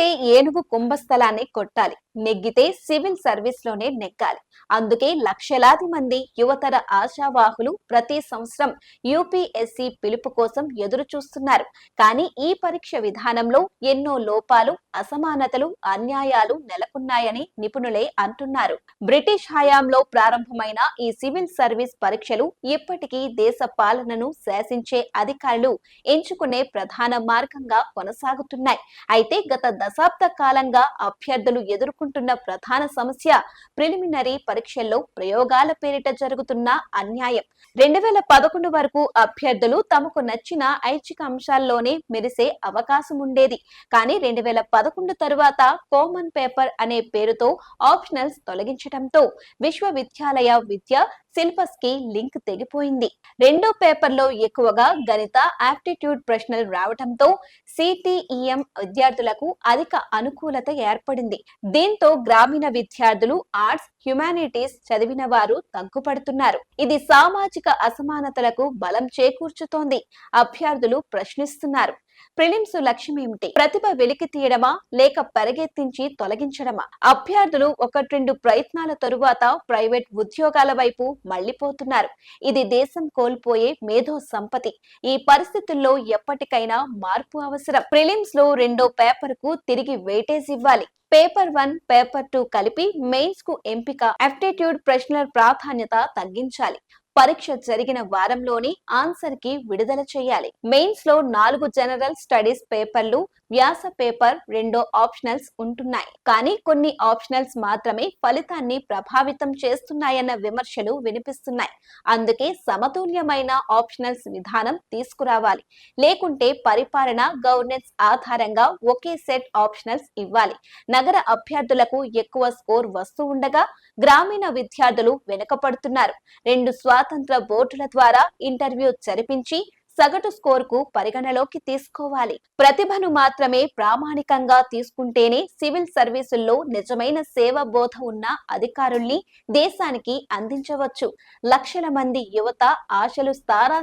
కొడితే ఏనుగు కుంభస్థలాన్ని కొట్టాలి. నెగ్గితే సివిల్ సర్వీస్లోనే నెగ్గాలి. అందుకే లక్షలాది మంది యువతర ఆశావాహులు ప్రతి సంవత్సరం యూపీఎస్సి పిలుపు కోసం ఎదురు చూస్తున్నారు. కానీ ఈ పరీక్ష విధానంలో ఎన్నో లోపాలు అసమానతలు అన్యాయాలు నెలకొన్నాయని నిపుణులే అంటున్నారు. బ్రిటిష్ హయాంలో ప్రారంభమైన ఈ సివిల్ సర్వీస్ పరీక్షలు ఇప్పటికీ దేశ పాలనను శాసించే అధికారులు ఎంచుకునే ప్రధాన మార్గంగా కొనసాగుతున్నాయి. అయితే గత దశాబ్ద కాలంగా అభ్యర్థులు ఎదుర్కొంటున్న ప్రధాన సమస్య ప్రిలిమినరీ పరీక్షల్లో ప్రయోగాల పేరిట జరుగుతున్న అన్యాయం. రెండు వేల పదకొండు వరకు అభ్యర్థులు తమకు నచ్చిన ఐచ్ఛిక అంశాల్లోనే మెరిసే అవకాశం ఉండేది. కానీ రెండు వేల పదకొండు తరువాత కామన్ పేపర్ అనే పేరుతో ఆప్షనల్స్ తొలగించడంతో విశ్వవిద్యాలయ విద్య సిలబస్కి లింక్ తెగిపోయింది. రెండో పేపర్లో ఎక్కువగా గణిత ఆప్టిట్యూడ్ ప్రశ్నలు రావడంతో సిటిఈఎం విద్యార్థులకు అధిక అనుకూలత ఏర్పడింది. దీంతో గ్రామీణ విద్యార్థులు ఆర్ట్స్ హ్యుమానిటీస్ చదివిన వారు తగ్గుపడుతున్నారు. ఇది సామాజిక అసమానతలకు బలం చేకూర్చుతోంది. అభ్యర్థులు ప్రశ్నిస్తున్నారు. ప్రిలిమ్స్ లక్ష్యం ఏమిటి? ప్రతిభ వెలికి తీయడమా? లేక పరిగెత్తించి తొలగించడమా? అభ్యర్థులు ఒకటి రెండు ప్రయత్నాల తరువాత ప్రైవేట్ ఉద్యోగాల వైపు మళ్ళిపోతున్నారు ఇది దేశం కోల్పోయే మేధో సంపత్తి. ఈ పరిస్థితుల్లో ఎప్పటికైనా మార్పు అవసరం. ప్రిలిమ్స్లో రెండో పేపర్కు తిరిగి వెయిటేజ్ ఇవ్వాలి. పేపర్ వన్ పేపర్ టూ కలిపి మెయిన్స్కు ఎంపిక. అప్టిట్యూడ్ ప్రశ్నల ప్రాధాన్యత తగ్గించాలి. పరీక్ష జరిగిన వారంలోనే ఆన్సర్కి విడుదల చేయాలి. మెయిన్స్లో నాలుగు జనరల్ స్టడీస్ పేపర్లు వ్యాస పేపర్ రెండో ఆప్షనల్స్ ఉంటున్నాయి. కానీ కొన్ని ఆప్షనల్స్ మాత్రమే ఫలితాన్ని ప్రభావితం చేస్తున్నాయన్న విమర్శలు వినిపిస్తున్నాయి. అందుకే సమతుల్యమైన ఆప్షనల్స్ విధానం తీసుకురావాలి. లేకుంటే పరిపాలన గవర్నెన్స్ ఆధారంగా ఒకే సెట్ ఆప్షనల్స్ ఇవ్వాలి. నగర అభ్యర్థులకు ఎక్కువ స్కోర్ వస్తూ ఉండగా గ్రామీణ విద్యార్థులు వెనుకపడుతున్నారు రెండు స్వాతంత్ర బోర్డుల ద్వారా ఇంటర్వ్యూ జరిపించి సగటు స్కోర్కు పరిగణలోకి తీసుకోవాలి. ప్రతిభను మాత్రమే ప్రామాణికంగా తీసుకుంటేనే సివిల్ సర్వీసుల్లో నిజమైన సేవ బోధ ఉన్న అధికారుల్ని దేశానికి అందించవచ్చు. లక్షల మంది యువత ఆశలు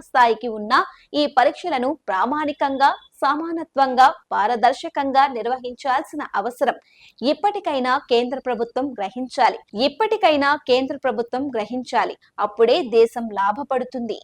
స్థాయికి ఉన్న ఈ పరీక్షలను ప్రామాణికంగా సమానత్వంగా పారదర్శకంగా నిర్వహించాల్సిన అవసరం ఇప్పటికైనా కేంద్ర ప్రభుత్వం గ్రహించాలి. ఇప్పటికైనా కేంద్ర ప్రభుత్వం గ్రహించాలి. అప్పుడే దేశం లాభపడుతుంది.